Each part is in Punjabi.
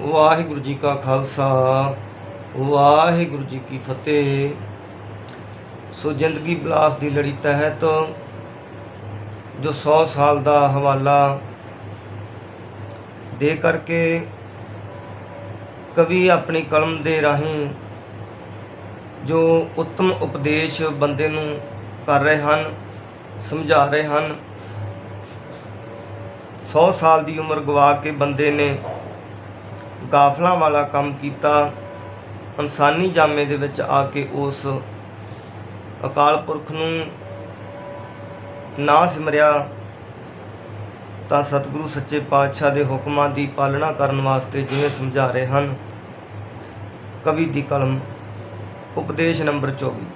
ਵਾਹਿਗੁਰੂ ਜੀ ਕਾ ਖਾਲਸਾ, ਵਾਹਿਗੁਰੂ ਜੀ ਕੀ ਫਤਿਹ। ਸੋ ਜ਼ਿੰਦਗੀ ਬਲਾਸ ਦੀ ਲੜੀ ਤਹਿਤ ਜੋ 100 ਸਾਲ ਦਾ ਹਵਾਲਾ ਦੇ ਕਰਕੇ ਕਵੀ ਆਪਣੀ ਕਲਮ ਦੇ ਰਾਹੀਂ ਜੋ ਉੱਤਮ ਉਪਦੇਸ਼ ਬੰਦੇ ਨੂੰ ਕਰ ਰਹੇ ਹਨ, ਸਮਝਾ ਰਹੇ ਹਨ 100 ਸਾਲ ਦੀ ਉਮਰ ਗਵਾ ਕੇ ਬੰਦੇ ਨੇ ਗਾਫਲਾਂ ਵਾਲਾ ਕੰਮ ਕੀਤਾ। ਇਨਸਾਨੀ ਜਾਮੇ ਦੇ ਵਿੱਚ ਆ ਕੇ ਉਸ ਅਕਾਲ ਪੁਰਖ ਨੂੰ ਨਾ ਸਿਮਰਿਆ ਤਾਂ ਸਤਿਗੁਰੂ ਸੱਚੇ ਪਾਤਸ਼ਾਹ ਦੇ ਹੁਕਮਾਂ ਦੀ ਪਾਲਣਾ ਕਰਨ ਵਾਸਤੇ ਜਿਵੇਂ ਸਮਝਾ ਰਹੇ ਹਨ। ਕਵੀ ਦੀ ਕਲਮ, ਉਪਦੇਸ਼ ਨੰਬਰ 24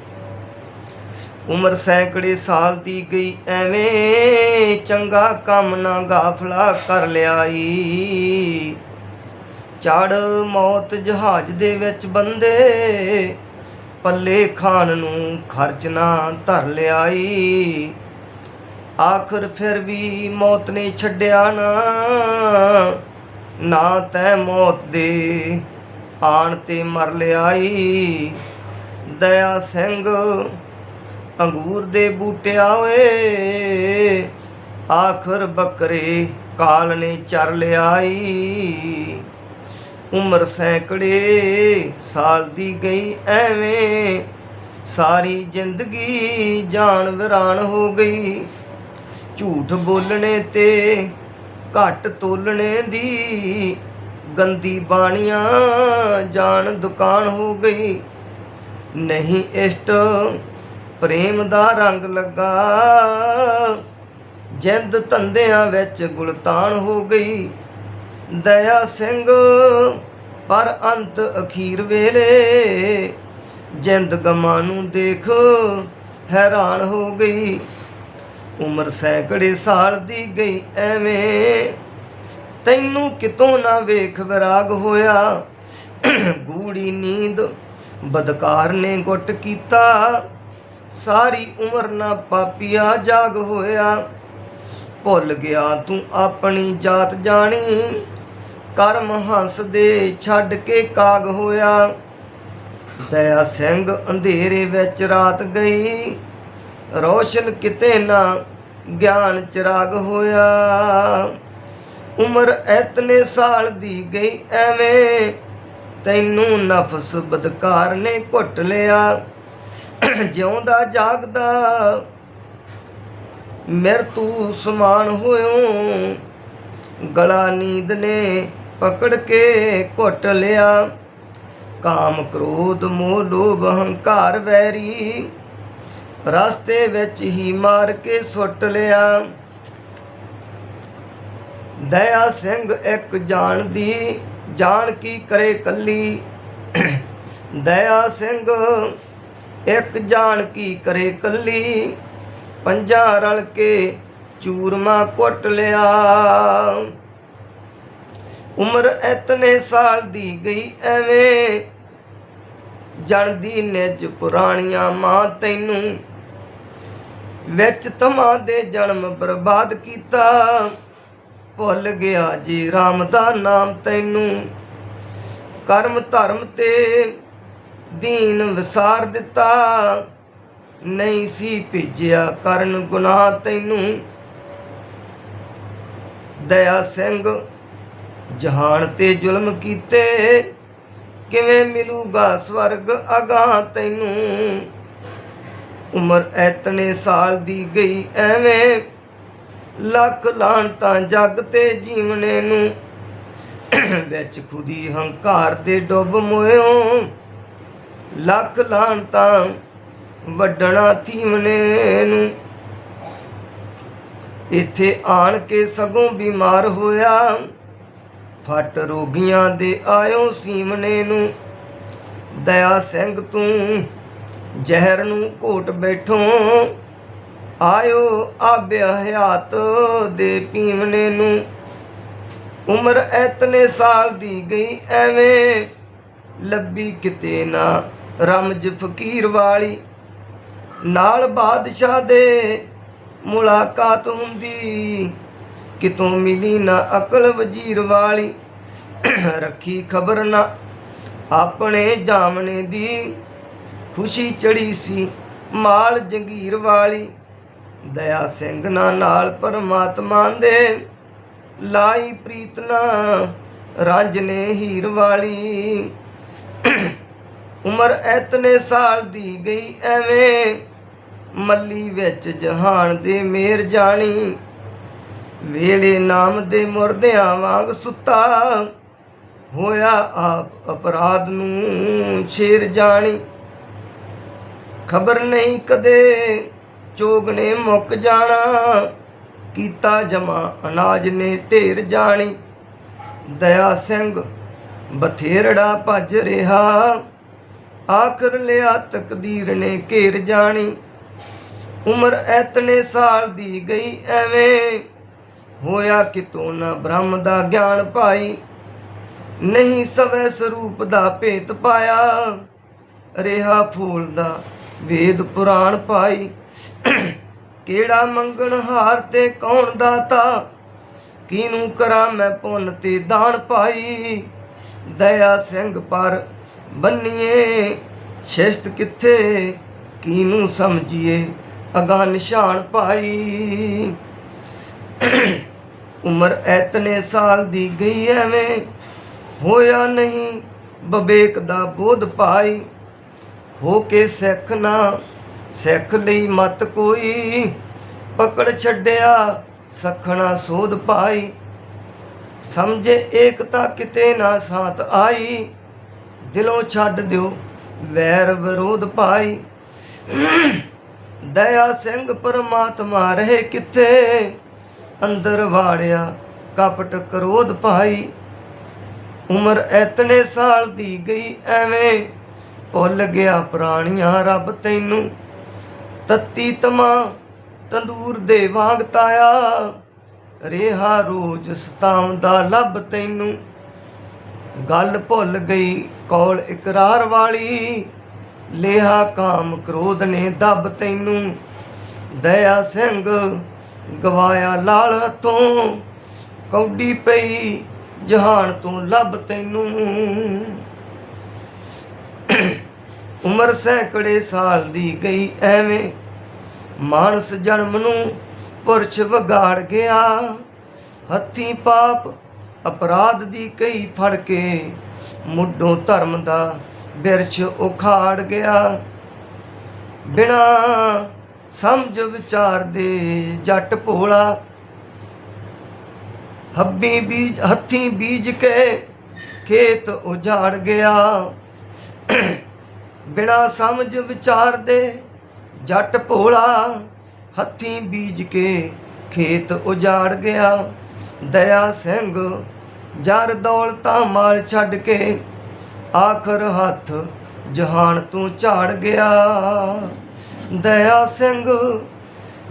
ਉਮਰ ਸੈਂਕੜੇ ਸਾਲ ਦੀ ਗਈ, ਐਵੇਂ ਚੰਗਾ ਕੰਮ ਨਾ ਗਾਫਲਾ ਕਰ ਲਿਆਈ। ਚੜ ਮੌਤ ਜਹਾਜ਼ ਦੇ ਵਿੱਚ ਬੰਦੇ। ਪੱਲੇ ਖਾਨ ਨੂੰ ਖਰਚ ਨਾ ਧਰ ਲਿਆਈ। ਆਖਰ ਫਿਰ ਵੀ ਮੌਤ ਨੇ ਛੱਡਿਆ ਨਾ। ਨਾ ਤੈ ਮੌਤ ਦੇ ਆਣ ਤੇ ਮਰ ਲਿਆਈ। ਦਇਆ ਸਿੰਘ ਅੰਗੂਰ ਦੇ ਬੂਟਿਆ ਓਏ। ਆਖਰ ਬੱਕਰੇ ਕਾਲ ਨੇ ਚਰ ਲਿਆਈ। ਉਮਰ ਸੈਂਕੜੇ ਸਾਲ ਦੀ ਗਈ ਐਵੇਂ ਸਾਰੀ ਜ਼ਿੰਦਗੀ ਜਾਨ ਵਿਰਾਨ ਹੋ ਗਈ। ਝੂਠ ਬੋਲਣੇ ਤੇ ਘੱਟ ਤੋਲਣੇ ਦੀ ਗੰਦੀ ਬਾਣੀਆਂ ਜਾਨ ਦੁਕਾਨ ਹੋ ਗਈ। ਨਹੀਂ ਇਸ਼ਟ ਪ੍ਰੇਮ ਦਾ ਰੰਗ ਲੱਗਾ, ਜਿੰਦ ਧੰਦਿਆਂ ਵਿੱਚ ਗੁਲਤਾਨ ਹੋ ਗਈ। ਦਇਆ ਸਿੰਘ, ਪਰ ਅੰਤ ਅਖੀਰ ਵੇਲੇ ਜਿੰਦ ਗਮਾਂ ਨੂੰ ਦੇਖ ਹੈਰਾਨ ਹੋ ਗਈ। ਉਮਰ ਸੈਂਕੜੇ ਸਾਲ ਦੀ ਗਈ ਐਵੇਂ, ਤੈਨੂੰ ਕਿਤੋਂ ਨਾ ਵੇਖ ਵਿਰਾਗ ਹੋਇਆ। ਗੂੜੀ ਨੀਂਦ ਬਦਕਾਰ ਨੇ ਗੁੱਟ ਕੀਤਾ। ਸਾਰੀ ਉਮਰ ਨਾ ਪਾਪੀਆ ਜਾਗ ਹੋਇਆ। ਭੁੱਲ ਗਿਆ ਤੂੰ ਆਪਣੀ ਜਾਤ ਜਾਣੀ। ਕਰਮ ਹੰਸ ਦੇ ਛੱਡ ਕੇ ਕਾਗ ਹੋਇਆ। ਦਇਆ ਸਿੰਘ ਅੰਧੇਰੇ ਵਿੱਚ ਰਾਤ ਗਈ। ਰੋਸ਼ਨ ਕਿਤੇ ਨਾ ਗਿਆਨ ਚਿਰਾਗ ਹੋਇਆ। ਉਮਰ ਐਤਨੇ ਸਾਲ ਦੀ ਗਈ ਐਵੇਂ। ਤੈਨੂੰ ਨਫਸ ਬਦਕਾਰ ਨੇ ਘੁੱਟ ਲਿਆ। ਜਿਉਂਦਾ ਜਾਗਦਾ। ਮਿਰਤੂ ਸਮਾਨ ਹੋਇਓ। ਗਲਾ ਨੀਂਦ ਨੇ ਪਕੜ ਕੇ ਘੁੱਟ ਲਿਆ। ਕਾਮ ਕ੍ਰੋਧ, ਮੋਹ, ਲੋਭ, ਹੰਕਾਰ, ਵੈਰੀ ਰਸਤੇ ਵਿੱਚ ਹੀ ਮਾਰ ਕੇ ਸੁੱਟ ਲਿਆ। ਦਇਆ ਸਿੰਘ ਇੱਕ ਜਾਣਦੀ, ਜਾਣ ਕੀ ਕਰੇ ਕੱਲੀ? ਦਇਆ ਸਿੰਘ ਇੱਕ ਜਾਣ ਕੀ ਕਰੇ ਕੱਲੀ? ਪੰਜਾ ਰਲ ਕੇ ਚੂਰਮਾ ਕੁੱਟ ਲਿਆ। ਉਮਰ ਇਤਨੇ ਸਾਲ ਦੀ ਗਈ ਐਵੇਂ। ਜਣਦੀ ਨਿਜ ਪੁਰਾਣੀਆਂ ਮਾਂ ਤੈਨੂੰ, ਵਿੱਚ ਤਮਾ ਦੇ ਜਨਮ ਬਰਬਾਦ ਕੀਤਾ। ਭੁੱਲ ਗਿਆ ਜੀ RAM ਦਾ ਨਾਮ ਤੈਨੂੰ, ਕਰਮ ਧਰਮ ਤੇ ਦੀਨ ਵਿਸਾਰ ਦਿੱਤਾ। ਨਹੀਂ ਸੀ ਭੇਜਿਆ ਕਰਨ ਗੁਨਾਹ ਤੈਨੂੰ। ਦਇਆ ਸਿੰਘ ਜਹਾਨ ਤੇ ਜ਼ੁਲਮ ਕੀਤੇ, ਕਿਵੇਂ ਮਿਲੂਗਾ ਸਵਰਗ ਅਗਾਹ ਤੈਨੂੰ? ਉਮਰ ਐਤਨੇ ਸਾਲ ਦੀ ਗਈ, ਐਵੇਂ ਲੱਖ ਲਾਂਤਾਂ ਜਗ ਤੇ ਜੀਵਨੇ ਨੂੰ। ਵਿੱਚ ਖੁਦੀ ਹੰਕਾਰ ਦੇ ਡੁੱਬ ਮੋਇਓ, ਲੱਖ ਲਾਂਤਾਂ ਵੱਡਣਾ ਥੀਵਨੇ ਨੂੰ। ਇੱਥੇ ਆਣ ਕੇ ਸਗੋਂ ਬਿਮਾਰ ਹੋਇਆ ਫਟ ਰੋਗੀਆਂ ਦੇ ਆਇਓ ਸੀਮਨੇ ਨੂੰ। ਦਇਆ ਸਿੰਘ ਤੂੰ ਜ਼ਹਿਰ ਨੂੰ ਘੋਟ ਬੈਠੋ। ਆਇਓ ਆਬਿਆ ਹਯਾਤ ਦੇ ਪੀਵਨੇ ਨੂੰ। ਉਮਰ ਐਤਨੇ ਸਾਲ ਦੀ ਗਈ ਐਵੇਂ ਲੱਭੀ ਕਿਤੇ ਨਾ। ਰਮਜ ਫਕੀਰ ਵਾਲੀ ਨਾਲ ਬਾਦਸ਼ਾਹ ਦੇ ਮੁਲਾਕਾਤ ਹੁੰਦੀ। ਕਿਤੋਂ ਮਿਲੀ ਨਾ ਅਕਲ ਵਜ਼ੀਰ ਵਾਲੀ? ਰੱਖੀ ਖਬਰ ਨਾ ਆਪਣੇ ਜਾਮਣੇ ਦੀ। ਖੁਸ਼ੀ ਚੜੀ ਸੀ ਮਾਲ ਜੰਗੀਰ ਵਾਲੀ। ਦਇਆ ਸਿੰਘ ਨਾ ਨਾਲ ਪਰਮਾਤਮਾ ਦੇ। ਲਾਈ ਪ੍ਰੀਤ ਨਾ ਰਾਂਝਨੇ ਹੀਰ ਵਾਲੀ। ਉਮਰ ਐਤਨੇ ਸਾਲ ਦੀ ਗਈ ਐਵੇਂ ਮੱਲੀ ਵਿੱਚ ਜਹਾਨ ਦੇ ਮੇਰ ਜਾਣੀ। ਵੇਲੇ ਨਾਮ ਦੇ ਮੁਰਦਿਆਂ ਵਾਂਗ ਸੁੱਤਾ। ਹੋਇਆ ਆਪ ਅਪਰਾਧ ਨੂੰ ਸ਼ੇਰ ਜਾਣੀ। ਖਬਰ ਨਹੀਂ ਕਦੇ, ਚੋਗ ਨੇ ਮੁੱਕ ਜਾਣਾ। ਕੀਤਾ ਜਮਾ ਅਨਾਜ ਨੇ ਢੇਰ ਜਾਣੀ। ਦਇਆ ਸਿੰਘ ਬਥੇਰੜਾ ਭੱਜ ਰਿਹਾ। ਆਖਰ ਲਿਆ ਤਕਦੀਰ ਨੇ ਘੇਰ ਜਾਣੀ। ਉਮਰ ਐਤਨੇ ਸਾਲ ਦੀ ਗਈ ਐਵੇਂ ਹੋਇਆ ਕਿਤੋਂ ਨਾ ਬ੍ਰਹਮ ਦਾ ਗਿਆਨ ਪਾਈ, ਨਹੀਂ ਸਵੈ ਸਰੂਪ ਦਾ ਭੇਤ ਪਾਇਆ। ਰਿਹਾ ਫੂਲ ਦਾ ਵੇਦ ਪੁਰਾਣ ਪਾਈ। ਕਿਹੜਾ ਮੰਗਣ ਹਾਰ ਤੇ ਕੌਣ ਦਾਤਾ? ਕਿਨੂੰ ਕਰਾਂ ਮੈਂ ਪੁੰਨ ਤੇ ਦਾਨ ਪਾਈ? ਦਇਆ ਸਿੰਘ ਪਰ ਬੰਨੀਏ ਸ਼ਿਸ਼ਤ ਕਿੱਥੇ? ਕਿਨੂੰ ਸਮਝੀਏ? ਅਗਾ ਨਿਸ਼ਾਨ ਪਾਈ। ਉਮਰ ਐਤਨੇ ਸਾਲ ਦੀ ਗਈ ਐਵੇਂ ਹੋਇਆ ਨਹੀਂ। ਬਬੇਕ ਦਾ ਬੋਧ ਪਾਈ ਹੋ ਕੇ ਸਿੱਖ ਨਾ, ਸਿੱਖ ਲਈ ਮਤ ਕੋਈ। ਪਕੜ ਛੱਡਿਆ ਸਖਣਾ ਸੋਧ ਪਾਈ ਸਮਝੇ ਏਕਤਾ ਕਿਤੇ ਨਾ ਸਾਥ ਆਈ। ਦਿਲੋਂ ਛੱਡ ਦਿਓ ਵੈਰ ਵਿਰੋਧ ਪਾਈ ਦਇਆ ਸਿੰਘ ਪਰਮਾਤਮਾ ਰਹੇ ਕਿੱਥੇ? ਅੰਦਰ ਵਾੜਿਆ, ਕਪਟ ਕਰੋਧ ਭਾਈ ਉਮਰ ਐਤਨੇ ਸਾਲ ਦੀ ਗਈ ਐਵੇਂ, ਭੁੱਲ ਗਿਆ ਪ੍ਰਾਣੀਆਂ ਰੱਬ ਤੈਨੂੰ। ਤੱਤੀ ਤਮਾ ਤੰਦੂਰ ਦੇ ਵਾਂਗ ਤਾਇਆ, ਰੇਹਾ ਰੋਜ ਸਤਾਉਂਦਾ ਲੱਭ ਤੈਨੂੰ। ਗੱਲ ਭੁੱਲ ਗਈ ਕੌਲ ਇਕਰਾਰ ਵਾਲੀ, ਲੇਹਾ ਕਾਮ ਕ੍ਰੋਧ ਨੇ ਦੱਬ ਤੈਨੂੰ। ਦਇਆ ਸਿੰਘ ਗਵਾਇਆ ਲਾਲ ਹੱਥੋਂ, ਕੌਡੀ ਪਈ ਜਹਾਨ ਤੋਂ ਲੱਭ ਤੈਨੂੰ। ਉਮਰ ਸੈਂਕੜੇ ਸਾਲ ਦੀ ਗਈ ਐਵੇਂ, ਮਾਨਸ ਜਨਮ ਨੂੰ ਪੁਰਸ਼ ਵਿਗਾੜ ਗਿਆ। ਹੱਥੀ ਪਾਪ ਅਪਰਾਧ ਦੀ ਕਈ ਫੜ ਕੇ ਮੁੱਢੋਂ ਧਰਮ ਦਾ ਬਿਰਛ ਉਖਾੜ ਗਿਆ। ਬਿਨਾ ਸਮਝ ਵਿਚਾਰ ਦੇ ਜੱਟ ਭੋਲਾ। ਹੱਬੀ ਬੀਜ, ਹੱਥੀ ਬੀਜ ਕੇ ਖੇਤ ਉਜਾੜ ਗਿਆ। ਬਿਨਾ ਸਮਝ ਵਿਚਾਰ ਦੇ ਜੱਟ ਭੋਲਾ ਹੱਥੀ ਬੀਜ ਕੇ ਖੇਤ ਉਜਾੜ ਗਿਆ। ਦਇਆ ਸਿੰਘ ਜਰ ਦੌਲਤਾਂ ਮਾਲ ਛੱਡ ਕੇ ਆਖਰ ਹੱਥ ਜਹਾਨ ਤੋਂ ਝਾੜ ਗਿਆ। ਦਇਆ ਸਿੰਘ,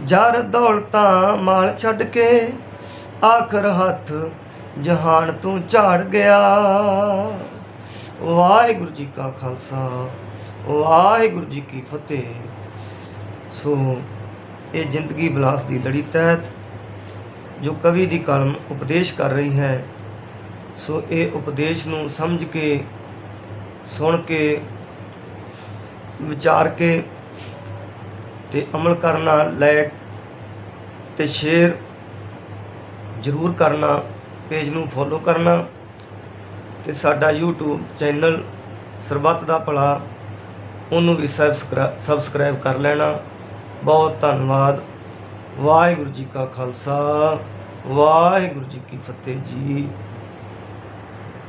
ਜਰ ਦੌਲਤਾਂ ਮਾਲ ਛੱਡ ਕੇ ਆਖਰ ਹੱਥ ਜਹਾਨ ਤੋਂ ਝਾੜ ਗਿਆ। ਵਾਹਿਗੁਰੂ ਜੀ ਕਾ ਖਾਲਸਾ, ਵਾਹਿਗੁਰੂ ਜੀ ਕੀ ਫਤਿਹ। ਸੋ ਇਹ ਜ਼ਿੰਦਗੀ ਬਲਾਸ ਦੀ ਲੜੀ ਤਹਿਤ ਜੋ ਕਵੀ ਦੀ ਕਲਮ ਉਪਦੇਸ਼ ਕਰ ਰਹੀ ਹੈ, ਸੋ ਇਹ ਉਪਦੇਸ਼ ਨੂੰ ਸਮਝ ਕੇ, ਸੁਣ ਕੇ, ਵਿਚਾਰ ਕੇ ਤੇ ਅਮਲ ਕਰਨਾ ਲਾਇਕ ਤੇ ਸ਼ੇਅਰ ਜ਼ਰੂਰ ਕਰਨਾ, ਪੇਜ ਨੂੰ ਫੋਲੋ ਕਰਨਾ ਤੇ ਸਾਡਾ YouTube ਚੈਨਲ ਸਰਬੱਤ ਦਾ ਭਲਾ, ਉਹਨੂੰ ਵੀ ਸਬਸਕ੍ਰਾ- ਸਬਸਕ੍ਰਾਈਬ ਕਰ ਲੈਣਾ। ਬਹੁਤ ਧੰਨਵਾਦ। ਵਾਹਿਗੁਰੂ ਜੀ ਕਾ ਖਾਲਸਾ, ਵਾਹਿਗੁਰੂ ਜੀ ਕੀ ਫਤਿਹ ਜੀ।